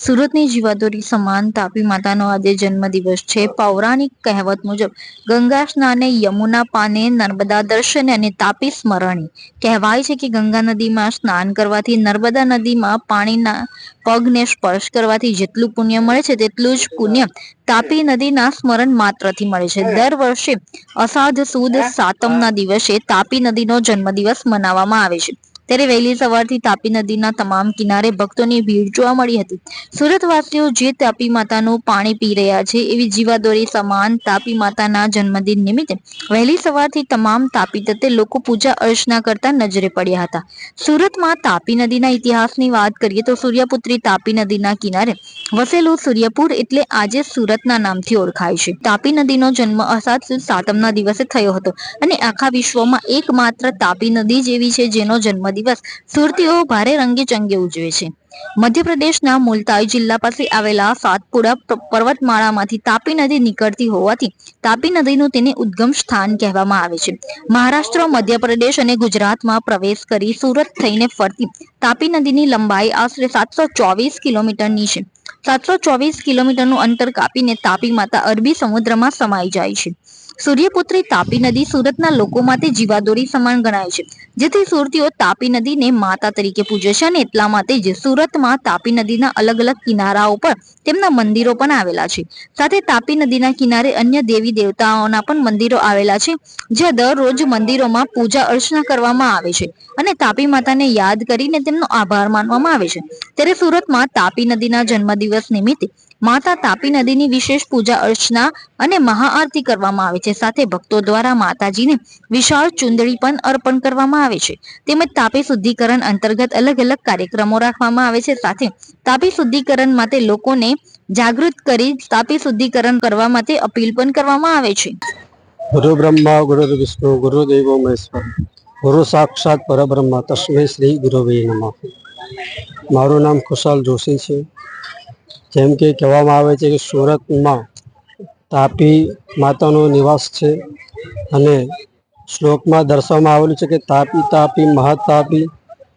સુરતની જીવાદોરી સમાન તાપી માતાનો આજે જન્મદિવસ છે. પૌરાણિક કહેવત મુજબ, ગંગા સ્નાને યમુના પાને નર્મદા દર્શન અને તાપી સ્મરણી. કહેવાય છે કે ગંગા નદીમાં સ્નાન કરવાથી નર્મદા નદીમાં પાણીના પગને સ્પર્શ કરવાથી જેટલું પુણ્ય મળે છે, તેટલું જ પુણ્ય તાપી નદીના સ્મરણ માત્રથી મળે છે. દર વર્ષે અષાઢ સુદ સાતમના દિવસે તાપી નદીનો જન્મદિવસ મનાવવામાં આવે છે. ત્યારે વહેલી સવારથી તાપી નદીના તમામ કિનારે ભક્તોની ભીડ જોવા મળી હતી. સુરતવાસીઓ જે તાપી માતાનું પાણી પી રહ્યા છે એવી જીવાદોરી સમાન તાપી માતાના જન્મદિન નિમિત્તે વહેલી સવારથી તમામ તાપી તથે લોકો પૂજા અર્ચના કરતા નજરે પડ્યા હતા. સુરતમાં તાપી નદીના ઇતિહાસની વાત કરીએ તો સૂર્યપુત્રી તાપી નદીના કિનારે વસેલું સૂર્યપુર એટલે આજે સુરતના નામથી ઓળખાય છે. તાપી નદીનો જન્મ અસાત સાતમના દિવસે થયો હતો અને આખા વિશ્વમાં એકમાત્ર તાપી નદી જ એવી છે જેનો જન્મદિવસ સુરતીઓ ભારે રંગે ચંગે ઉજવે છે. મધ્યપ્રદેશના મુલતાઈ જિલ્લા પાસે આવેલા સાતપુરા પર્વતમાળામાંથી તાપી નદી નીકળતી હોવાથી તાપી નદીનું તેને ઉદ્ગમ સ્થાન કહેવામાં આવે છે. મહારાષ્ટ્ર, મધ્યપ્રદેશ અને ગુજરાતમાં પ્રવેશ કરી સુરત થઈને ફરતી તાપી નદીની લંબાઈ આશરે સાતસો ચોવીસ કિલોમીટરની છે. સાતસો ચોવીસ કિલોમીટરનું અંતર કાપીને તાપી માતા અરબી સમુદ્રમાં સમાઈ જાય છે. સૂર્યપુત્રી તાપી નદી સુરતના લોકો માટે જીવાદોરી સમાન ગણાય છે. જેથી સુરતીઓ તાપી નદીને માતા તરીકે પૂજે છે અને એટલા માટે જ સુરતમાં તાપી નદીના અલગ અલગ કિનારાઓ પર તેમના મંદિરો પણ આવેલા છે. સાથે તાપી નદીના કિનારે અન્ય દેવી દેવતાઓના પણ મંદિરો આવેલા છે, જ્યાં દરરોજ મંદિરોમાં પૂજા અર્ચના કરવામાં આવે છે અને તાપી માતાને યાદ કરીને તેમનો આભાર માનવામાં આવે છે. ત્યારે સુરતમાં તાપી નદીના જન્મદિવસ નિમિત્તે માતા તાપી નદીની વિશેષ પૂજા અર્ચના અને મહાઆરતી કરવામાં આવે છે. સાથે ભક્તો દ્વારા માતાજીને વિશાળ ચુંદડી પણ અર્પણ કરવામાં આવે છે. તેમજ તાપી શુદ્ધિકરણ અંતર્ગત અલગ અલગ કાર્યક્રમો રાખવામાં આવે છે. સાથે તાપી શુદ્ધિકરણ માટે લોકોને જાગૃત કરી તાપી શુદ્ધિકરણ કરવા માટે અપીલ પણ કરવામાં આવે છે. ગુરુ બ્રહ્મા, ગુરુ વિષ્ણુ ગુરુદેવો મહેશ્વર. ગુરુ સાક્ષાત પરબ્રહ્મા. તસ્મૈ શ્રી ગુરુવે નમઃ. મારું નામ કુશાલ જોશી છે. જેમ કે કહેવામાં આવે છે કે સુરતમાં તાપી માતાનો નિવાસ છે અને શ્લોકમાં દર્શાવવામાં આવેલું છે કે તાપી તાપી મહાતાપી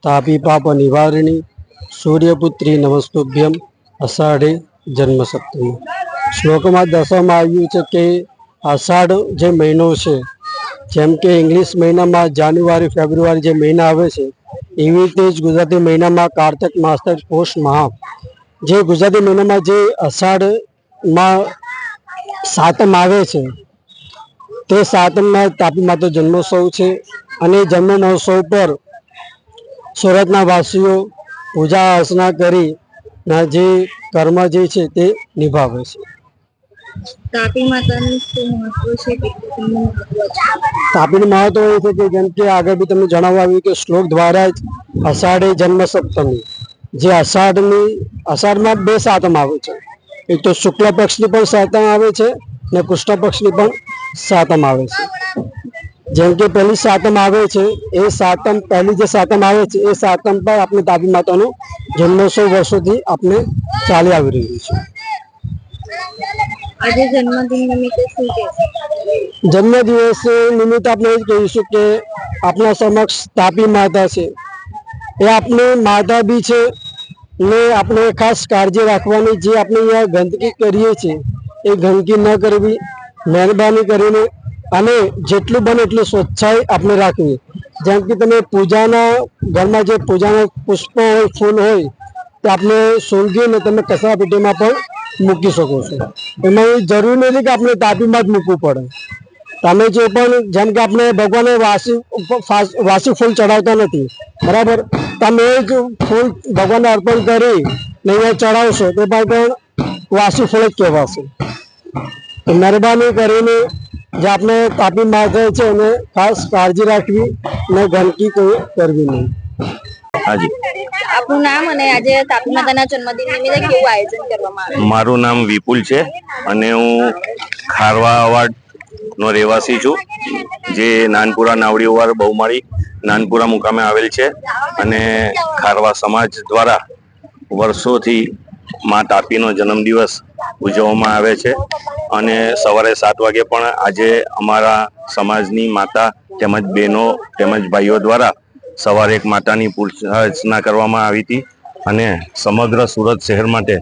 તાપી પાપ નિવારિણી સૂર્યપુત્રી નમસ્તુભ્યમ અષાઢે જન્મસપ્તમી. શ્લોકમાં દર્શાવવામાં આવ્યું છે કે અષાઢ જે મહિનો છે, જેમ કે ઇંગ્લિશ મહિનામાં જાન્યુઆરી, ફેબ્રુઆરી જે મહિના આવે છે, એવી રીતે જ ગુજરાતી મહિનામાં કારતક માસ્તર પોષ મહા જે ગુજરાતી મહિનામાં જે અષાઢમાં સાતમ આવે છે તે સાતમમાં તાપી માતો જન્મોત્સવ છે અને જન્મ મહોત્સવ પર સુરતના વાસીઓ પૂજા અર્ચના કરી ના જે કર્મ જે છે તે નિભાવે છે. તાપી માતાનું તાપીનું મહત્વ એ છે કે જેમ કે આગળ બી તમને જણાવવા આવ્યું કે શ્લોક દ્વારા જ અષાઢે જન્મ સપ્તમી જે અષાઢની અષાઢમાં બે સાતમ આવે છે. એક તો શુક્લ પક્ષની પણ સાતમ આવે છે ને કૃષ્ણ પક્ષની પણ સાતમ આવે છે. જેમ કે પહેલી સાતમ આવે છે એ સાતમ પહેલી જે સાતમ આવે છે એ સાતમ પર આપણે તાપી માતાનું જન્મોત્સવ વર્ષોથી આપણે ચાલી આવી રહ્યું છે. આજે જન્મદિન નિમિત્તે શું જન્મ દિવસ નિમિત્તે આપણે એ જ કહીશું કે આપણા સમક્ષ તાપી માતા છે. એ આપણી માતા બી છે ને આપણે ખાસ કાળજી રાખવાની જે આપણે અહીંયા ગંદકી કરીએ છીએ, એ ગંદકી ન કરવી, મહેરબાની કરીને અને જેટલું બને એટલું સ્વચ્છાઈ આપણે રાખવી. જેમ કે તમે પૂજાના ઘરમાં જે પૂજાના પુષ્પો હોય, ફૂલ હોય, તે આપણે સૂંઘીને તમે કચરા પણ મૂકી શકો છો. એમાં એ જરૂરી નથી કે આપણે તાપીમાં જ મૂકવું પડે. તમે જે પણ જેમ કે આપણે ભગવાને વાસી ફાસ- વાસી ફૂલ ચડાવતા નથી બરાબર? તમે એક ફૂલ ભગવાનને અર્પણ કરી ને અહીંયા ચડાવશો તે પણ વાસી ફૂલ જ કહેવાશે. તો મહેરબાની કરીને જે આપણે તાપી માતા છે એને ખાસ કાળજી રાખવી ને ગંદકી કોઈ કરવી નહીં. હાજી. આપનું નામ અને આજે તાપી માતાના જન્મદિન નિમિત્તે કેવું આયોજન કરવામાં આવે મારું નામ વિપુલ છે અને હું ખારવા અવાડ નો રહેવાસી છું, જે નાનપુરા નાવડીઓવાર બહુમાળી નાનપુરા મુકામે આવેલ છે અને ખારવા સમાજ દ્વારા વર્ષોથી મા તાપીનો જન્મદિવસ ઉજવવામાં આવે છે અને સવારે સાત વાગે પણ આજે અમારા સમાજની માતા તેમજ બહેનો તેમજ ભાઈઓ દ્વારા સવારે એક માતાની પૂજા અર્ચના કરવામાં આવી હતી અને સમગ્ર સુરત શહેર માટે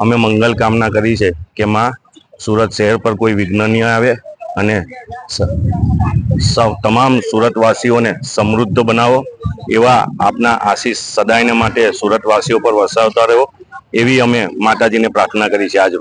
અમે મંગલ કામના કરી છે કે માં સુરત શહેર પર કોઈ વિઘ્ન નહીં આવે. અને સૌ તમામ સુરતવાસીઓને સમૃદ્ધ બનાવો. એવા આપના આશીષ સદાયને માટે સુરતવાસીઓ પર વસાવતા રહો. એવી અમે માતાજીને પ્રાર્થના કરી છે આજ